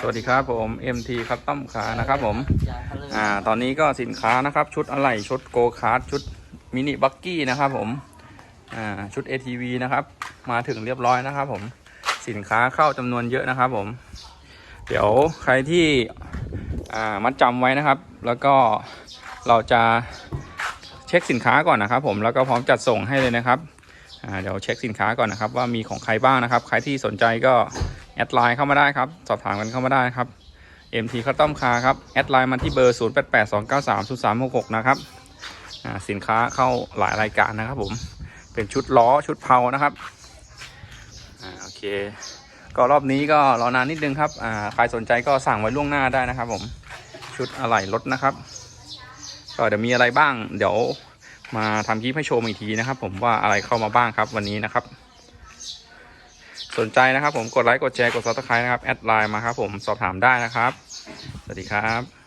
สวัสดีครับผม MT คัตตอมขานะครับผมยางเขาเลยอ่า ตอนนี้ก็สินค้านะครับ ชุดอะไหล่ชุดโกคาร์ดชุดมินิบักกี้นะครับผม อ่า ชุด ATV นะครับ มาถึงเรียบร้อยนะครับผม สินค้าเข้าจำนวนเยอะนะครับผม เดี๋ยวใครที่ อ่า มัดจำไว้นะครับ แล้วก็เราจะเช็คสินค้าก่อนนะครับ ผม แล้วก็พร้อมจัดส่งให้เลยนะครับ อ่า เดี๋ยวเช็คสินค้าก่อนนะครับ ว่ามีของใครบ้างนะครับ ใครที่สนใจก็ แอดไลน์เข้ามาได้ครับ สอบถามกันเข้ามาได้ครับ MT คัตตอมคาครับ แอดไลน์มาที่เบอร์ 0882930366 นะครับอ่าสินค้าเข้าหลายรายการนะครับผม เป็นชุดล้อชุดเพานะครับอ่าโอเค ก็รอบนี้ก็รอนานนิดนึงครับอ่าใครสนใจก็สั่งไว้ล่วงหน้าได้นะครับผม ชุดอะไหล่รถนะครับ ก็เดี๋ยวมีอะไรบ้าง เดี๋ยวมาทำคลิปให้ชมอีกทีนะครับ ผมว่าอะไรเข้ามาบ้างครับวันนี้นะครับ สนใจนะครับผมกดไลค์กดแชร์กดซับสไครต์นะครับแอดไลน์มาครับผมสอบถามได้นะครับ สวัสดีครับ